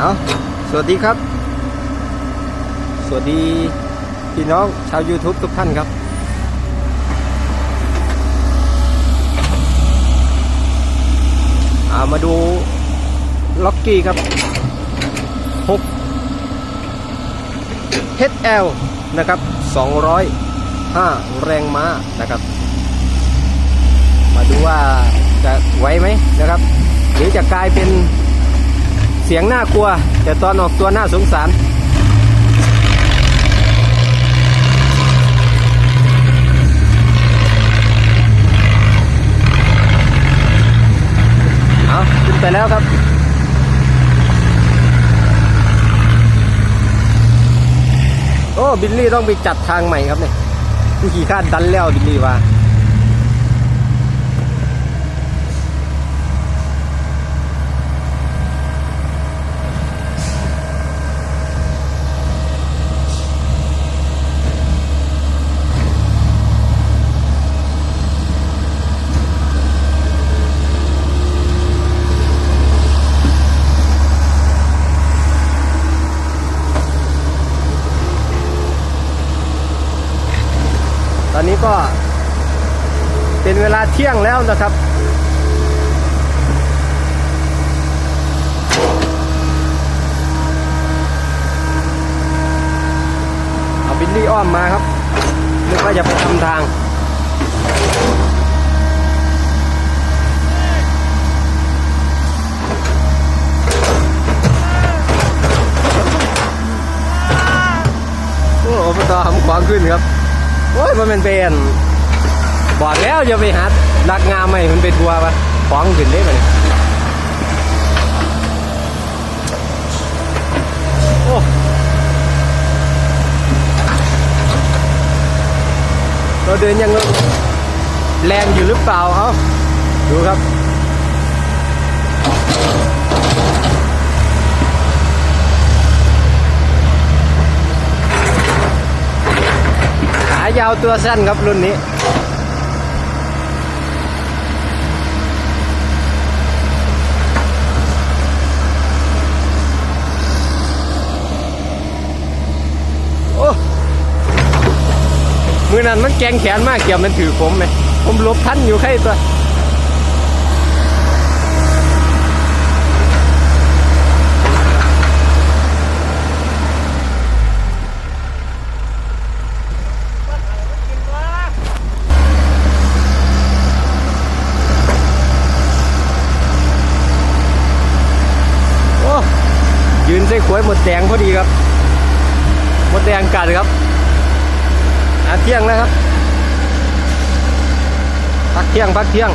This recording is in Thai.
เอาสวัสดีครับ สวัสดีพี่น้องชาว YouTube ทุกท่านครับอามาดูล็อกกี้ครับ6 HL นะครับ 205 แรงม้านะครับ มาดูว่าจะไหวไหมนะครับ หรือจะกลายเป็น เสียงน่ากลัว แต่ตอนออกตัวน่าสงสาร เอาขึ้นไปแล้วครับโอ้บิลลี่ต้องไปจัดทางใหม่ครับเนี่ยขี่คาดดันแล้วบิลลี่ว่า อนนี้ก็เป็นเวลาเที่ยงแล้วนะครับ เอาบิลลี่อ้อมมาครับนึกว่าจะไปทำทางโอ้อบตทำขวางขึ้นครับ อ้ยมันเป็นเป็นบอกแล้วอย่าไปหาลักงามไหมมันเป็นทัวร์ปะฟ้องขึ้นได้ไหมเนี่ยโอ้เราเดินยังแรงอยู่หรือเปล่าเอ้าดูครับ ยาวตัวสั้นครับรุ่นนี้ โอ้มือนั้นมันแกงแขนมากเกี่ยวมันถือผมไหมผมลบทันอยู่แค่ตัว โอ้ยืน ใส่ขวยหมดแดงพอดีครับ หมดแดงกัดครับอาเที่ยงแล้วครับ พักเที่ยงพักเที่ยง